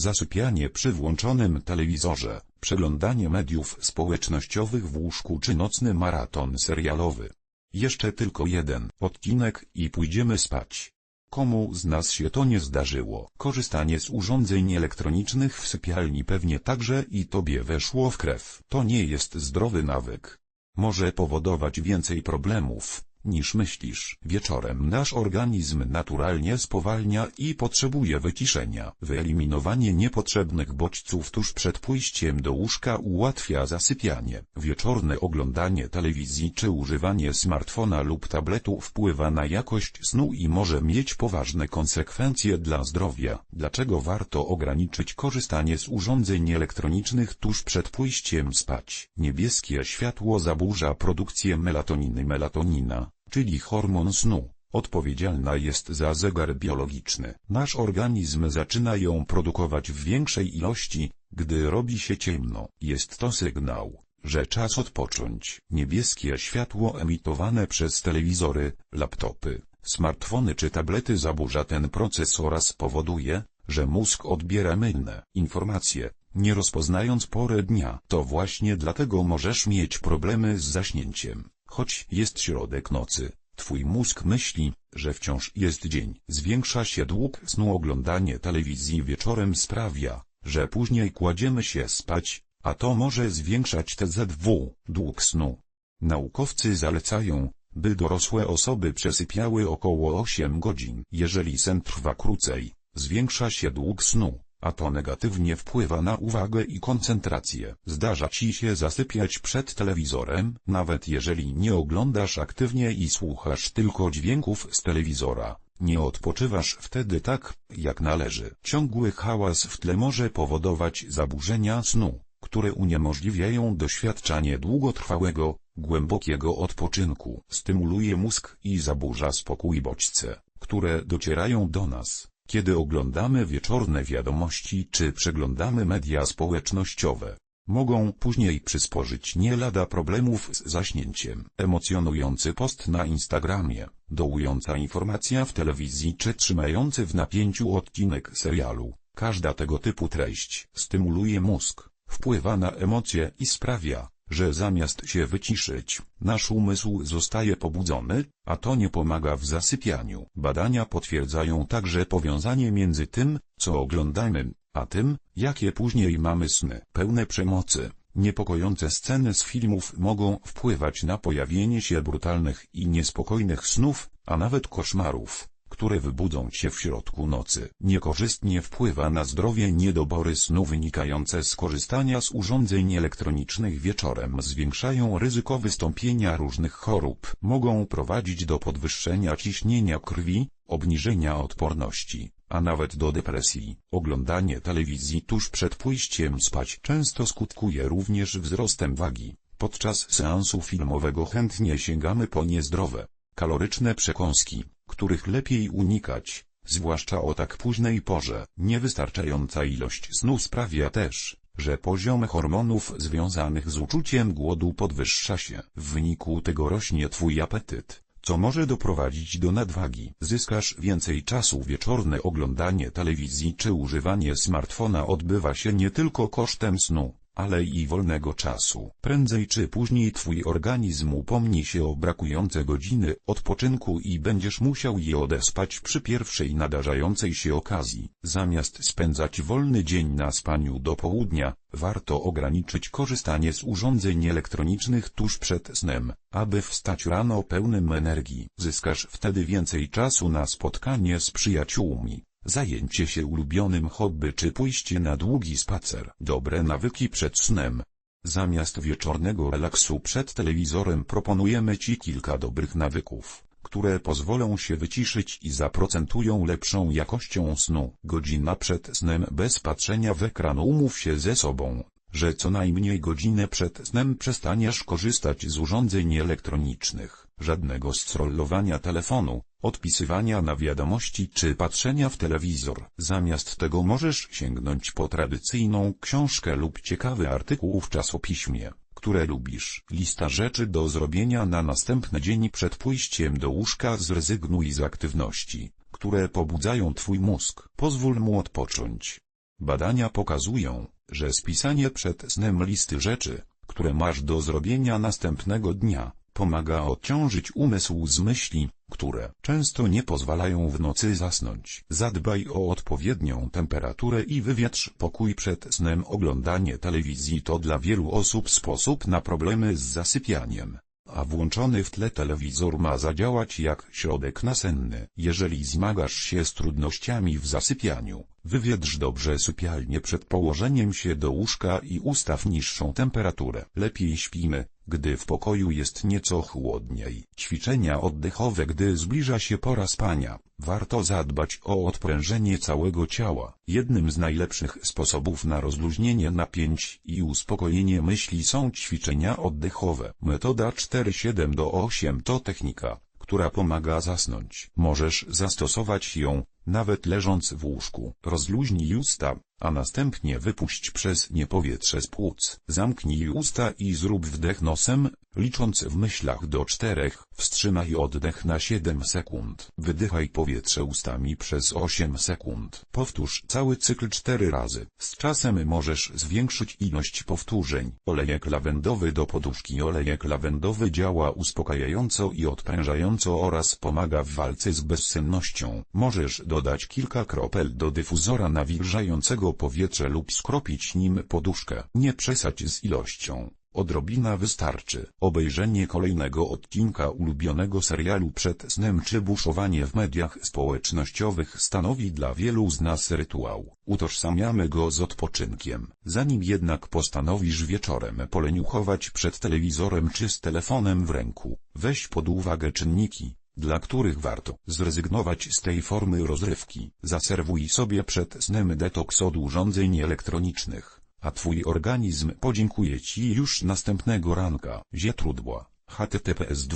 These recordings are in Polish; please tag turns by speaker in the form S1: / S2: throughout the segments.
S1: zasypianie przy włączonym telewizorze, przeglądanie mediów społecznościowych w łóżku czy nocny maraton serialowy. Jeszcze tylko jeden odcinek i pójdziemy spać. Komu z nas się to nie zdarzyło? Korzystanie z urządzeń elektronicznych w sypialni pewnie także i tobie weszło w krew. To nie jest zdrowy nawyk. Może powodować więcej problemów, niż myślisz. Wieczorem nasz organizm naturalnie spowalnia i potrzebuje wyciszenia. Wyeliminowanie niepotrzebnych bodźców tuż przed pójściem do łóżka ułatwia zasypianie. Wieczorne oglądanie telewizji czy używanie smartfona lub tabletu wpływa na jakość snu i może mieć poważne konsekwencje dla zdrowia. Dlaczego warto ograniczyć korzystanie z urządzeń elektronicznych tuż przed pójściem spać? Niebieskie światło zaburza produkcję melatoniny. Melatonina czyli hormon snu, odpowiedzialna jest za zegar biologiczny. Nasz organizm zaczyna ją produkować w większej ilości, gdy robi się ciemno. Jest to sygnał, że czas odpocząć. Niebieskie światło emitowane przez telewizory, laptopy, smartfony czy tablety zaburza ten proces oraz powoduje, że mózg odbiera mylne informacje, nie rozpoznając porę dnia. To właśnie dlatego możesz mieć problemy z zaśnięciem. Choć jest środek nocy, twój mózg myśli, że wciąż jest dzień. Zwiększa się dług snu oglądanie telewizji wieczorem sprawia, że później kładziemy się spać, a to może zwiększać TZW, dług snu. Naukowcy zalecają, by dorosłe osoby przesypiały około 8 godzin. Jeżeli sen trwa krócej, zwiększa się dług snu a to negatywnie wpływa na uwagę i koncentrację. Zdarza ci się zasypiać przed telewizorem, nawet jeżeli nie oglądasz aktywnie i słuchasz tylko dźwięków z telewizora. Nie odpoczywasz wtedy tak, jak należy. Ciągły hałas w tle może powodować zaburzenia snu, które uniemożliwiają doświadczanie długotrwałego, głębokiego odpoczynku. Stymuluje mózg i zaburza spokój bodźce, które docierają do nas kiedy oglądamy wieczorne wiadomości czy przeglądamy media społecznościowe. Mogą później przysporzyć nie lada problemów z zaśnięciem. Emocjonujący post na Instagramie, dołująca informacja w telewizji czy trzymający w napięciu odcinek serialu. Każda tego typu treść stymuluje mózg, wpływa na emocje i sprawia, że zamiast się wyciszyć, nasz umysł zostaje pobudzony, a to nie pomaga w zasypianiu. Badania potwierdzają także powiązanie między tym, co oglądamy, a tym, jakie później mamy sny. Pełne przemocy, niepokojące sceny z filmów mogą wpływać na pojawienie się brutalnych i niespokojnych snów, a nawet koszmarów które wybudzą się w środku nocy. Niekorzystnie wpływa na zdrowie niedobory snu wynikające z korzystania z urządzeń elektronicznych wieczorem zwiększają ryzyko wystąpienia różnych chorób. Mogą prowadzić do podwyższenia ciśnienia krwi, obniżenia odporności, a nawet do depresji. Oglądanie telewizji tuż przed pójściem spać często skutkuje również wzrostem wagi. Podczas seansu filmowego chętnie sięgamy po niezdrowe, kaloryczne przekąski, których lepiej unikać, zwłaszcza o tak późnej porze. Niewystarczająca ilość snu sprawia też, że poziom hormonów związanych z uczuciem głodu podwyższa się. W wyniku tego rośnie twój apetyt, co może doprowadzić do nadwagi. Zyskasz więcej czasu wieczorne oglądanie telewizji czy używanie smartfona odbywa się nie tylko kosztem snu, ale i wolnego czasu. Prędzej czy później twój organizm upomni się o brakujące godziny odpoczynku i będziesz musiał je odespać przy pierwszej nadarzającej się okazji. Zamiast spędzać wolny dzień na spaniu do południa, warto ograniczyć korzystanie z urządzeń elektronicznych tuż przed snem, aby wstać rano pełnym energii. Zyskasz wtedy więcej czasu na spotkanie z przyjaciółmi, zajęcie się ulubionym hobby czy pójście na długi spacer. Dobre nawyki przed snem. Zamiast wieczornego relaksu przed telewizorem proponujemy Ci kilka dobrych nawyków, które pozwolą się wyciszyć i zaprocentują lepszą jakością snu. Godzina przed snem bez patrzenia w ekran umów się ze sobą, że co najmniej godzinę przed snem przestaniesz korzystać z urządzeń elektronicznych, żadnego scrollowania telefonu, odpisywania na wiadomości czy patrzenia w telewizor. Zamiast tego możesz sięgnąć po tradycyjną książkę lub ciekawy artykuł w czasopiśmie, które lubisz. Lista rzeczy do zrobienia na następny dzień przed pójściem do łóżka zrezygnuj z aktywności, które pobudzają twój mózg. Pozwól mu odpocząć. Badania pokazują, że spisanie przed snem listy rzeczy, które masz do zrobienia następnego dnia, pomaga odciążyć umysł z myśli, które często nie pozwalają w nocy zasnąć. Zadbaj o odpowiednią temperaturę i wywietrz pokój przed snem. Oglądanie telewizji to dla wielu osób sposób na problemy z zasypianiem a włączony w tle telewizor ma zadziałać jak środek nasenny. Jeżeli zmagasz się z trudnościami w zasypianiu, wywietrz dobrze sypialnię przed położeniem się do łóżka i ustaw niższą temperaturę. Lepiej śpimy, gdy w pokoju jest nieco chłodniej. Ćwiczenia oddechowe Gdy zbliża się pora spania, warto zadbać o odprężenie całego ciała. Jednym z najlepszych sposobów na rozluźnienie napięć i uspokojenie myśli są ćwiczenia oddechowe. Metoda 4-7 do 8 to technika, która pomaga zasnąć. Możesz zastosować ją, nawet leżąc w łóżku. Rozluźnij usta, a następnie wypuść przez nie powietrze z płuc. Zamknij usta i zrób wdech nosem, licząc w myślach do czterech. Wstrzymaj oddech na 7 sekund. Wydychaj powietrze ustami przez 8 sekund. Powtórz cały cykl 4 razy. Z czasem możesz zwiększyć ilość powtórzeń. Olejek lawendowy do poduszki Olejek lawendowy działa uspokajająco i odprężająco oraz pomaga w walce z bezsennością. Możesz dodać kilka kropel do dyfuzora nawilżającego powietrze lub skropić nim poduszkę. Nie przesadź z ilością. Odrobina wystarczy. Obejrzenie kolejnego odcinka ulubionego serialu przed snem czy buszowanie w mediach społecznościowych stanowi dla wielu z nas rytuał. Utożsamiamy go z odpoczynkiem. Zanim jednak postanowisz wieczorem poleniuchować przed telewizorem czy z telefonem w ręku, weź pod uwagę czynniki, dla których warto zrezygnować z tej formy rozrywki. Zaserwuj sobie przed snem detoks od urządzeń elektronicznych, a twój organizm podziękuje ci już następnego ranka. Zietrudła https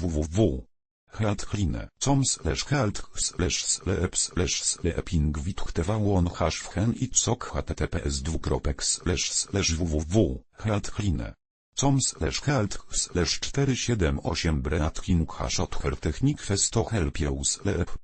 S1: www Healthline, com slash health slash sleep slash witchtewałon hash wchen i cok https dwukropek slash slash www Healthline com slash health slash 478 breatking hash other technique festo help you